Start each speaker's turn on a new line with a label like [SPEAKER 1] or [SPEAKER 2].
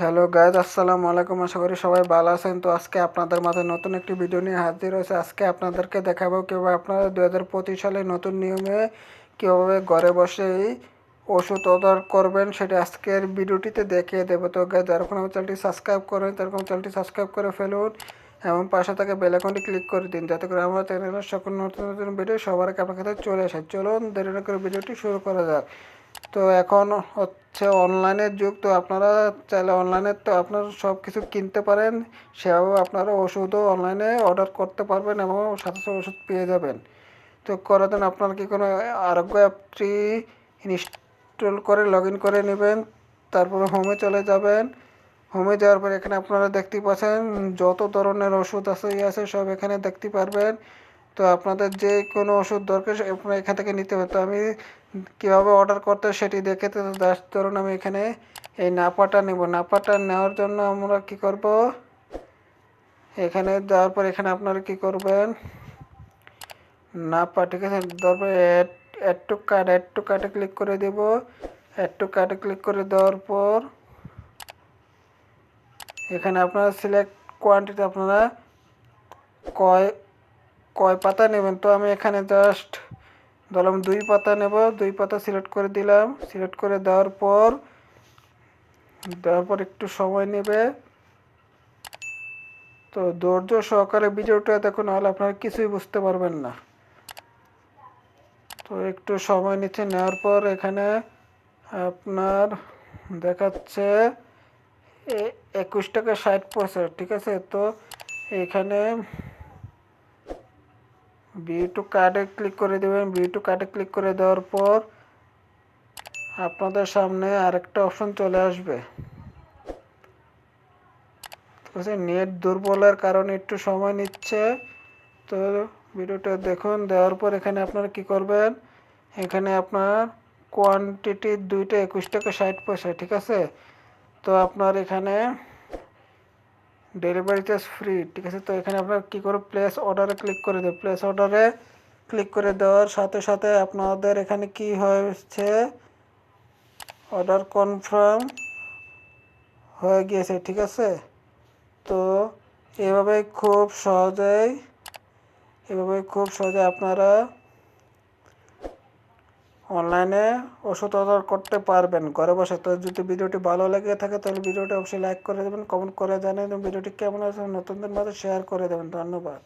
[SPEAKER 1] Hello guys আসসালামু আলাইকুম। আশা করি সবাই ভালো আছেন। তো আজকে আপনাদের মাঝে নতুন একটি ভিডিও নিয়ে হাজির হয়েছে। আজকে আপনাদেরকে দেখাবো কীভাবে আপনারা দু হাজার পঁচিশ সালে নতুন নিয়মে কীভাবে ঘরে বসেই ওষুধ অর্ডার করবেন সেটা আজকের ভিডিওটিতে দেখিয়ে দেবো। তো গাইজ যখন আমার চ্যানেলটি সাবস্ক্রাইব করেন, তারকম চ্যানেলটি সাবস্ক্রাইব করে ফেলুন এবং পাশে থাকা বেল আইকনটি ক্লিক করে দিন যাতে করে আমার চ্যানেলের সকল নতুন নতুন ভিডিও সবার আগে আপনার কাছে চলে আসে। চলুন দেরি করে ভিডিওটি শুরু করা যাক। তো এখন হচ্ছে অনলাইনের যুগ, তো আপনারা চাইলে অনলাইনে তো আপনারা সব কিছু কিনতে পারেন সেভাবে আপনারা ওষুধও অনলাইনে অর্ডার করতে পারবেন এবং সাথে সাথে ওষুধ পেয়ে যাবেন। তো করার জন্য আপনারা কি কোনো আরোগ্য অ্যাপটি ইনস্টল করে লগ করে নেবেন, তারপরে হোমে চলে যাবেন। হোমে যাওয়ার পর এখানে আপনারা দেখতে পাচ্ছেন যত ধরনের ওষুধ আছে ইয়ে আছে, সব এখানে দেখতে পারবেন। তো আপনাদের যে কোনো ওষুধ দরকার আপনারা এখান থেকে নিতে হবে। তো আমি কীভাবে অর্ডার করতে সেটি দেখে তো ধরুন আমি এখানে এই নাপাটা নেব। নাপাটা নেওয়ার জন্য আমরা কি করব? এখানে দেওয়ার পর এখানে আপনারা কি করবেন? নাপা, ঠিক আছে? তারপর add add to cart add to কার্ডে ক্লিক করে দেব। অ্যাড টু কার্ডে ক্লিক করে দেওয়ার পর এখানে আপনারা সিলেক্ট কোয়ান্টিটি আপনারা কয় কয় পাতা নেবেন? তো আমি এখানে জাস্ট ধরলাম দুই পাতা নেব, দুই পাতা সিলেক্ট করে দিলাম। সিলেক্ট করে দেওয়ার পর দেওয়ার পর একটু সময় নেবে। তো ধৈর্য সহকারে ভিডিওটা দেখুন, নাহলে আপনারা কিছুই বুঝতে পারবেন না। তো একটু সময় নিচ্ছে নেওয়ার পর এখানে আপনার দেখাচ্ছে একুশ টাকা ষাট পয়সা ঠিক আছে? তো এখানে বি টু কার্ডে ক্লিক করে দেবেন। বি টু কার্ডে ক্লিক করে দেওয়ার পর আপনাদের সামনে আরেকটা অপশন চলে আসবে। নেট দুর্বলের কারণে একটু সময় নিচ্ছে। তো ভিডিওটা দেখুন, দেওয়ার পর এখানে আপনারা কি করবেন? এখানে আপনার কোয়ান্টিটি দুইটা একুশ টাকা ষাট পয়সা, ঠিক আছে? তো আপনার এখানে ডেলিভারি চার্জ ফ্রি ঠিক আছে? তো এখানে আপনার কী করে? প্লেস অর্ডারে ক্লিক করে দেবে প্লেস অর্ডারে ক্লিক করে দেওয়ার সাথে সাথে আপনাদের এখানে কি হয়েছে? অর্ডার কনফার্ম হয়ে গিয়েছে, ঠিক আছে? তো এভাবে খুব সহজেই এভাবে খুব সহজে আপনারা অনলাইনে ওষুধ অর্ডার করতে পারবেন। ঘরে বসে। তো যদি ভিডিওটি ভালো লেগে থাকে, তাহলে ভিডিওটি অবশ্যই লাইক করে দেবেন কমেন্ট করে জানিয়ে দেবেন। ভিডিওটি কেমন আছে নতুনদের মাঝে শেয়ার করে দেবেন। ধন্যবাদ।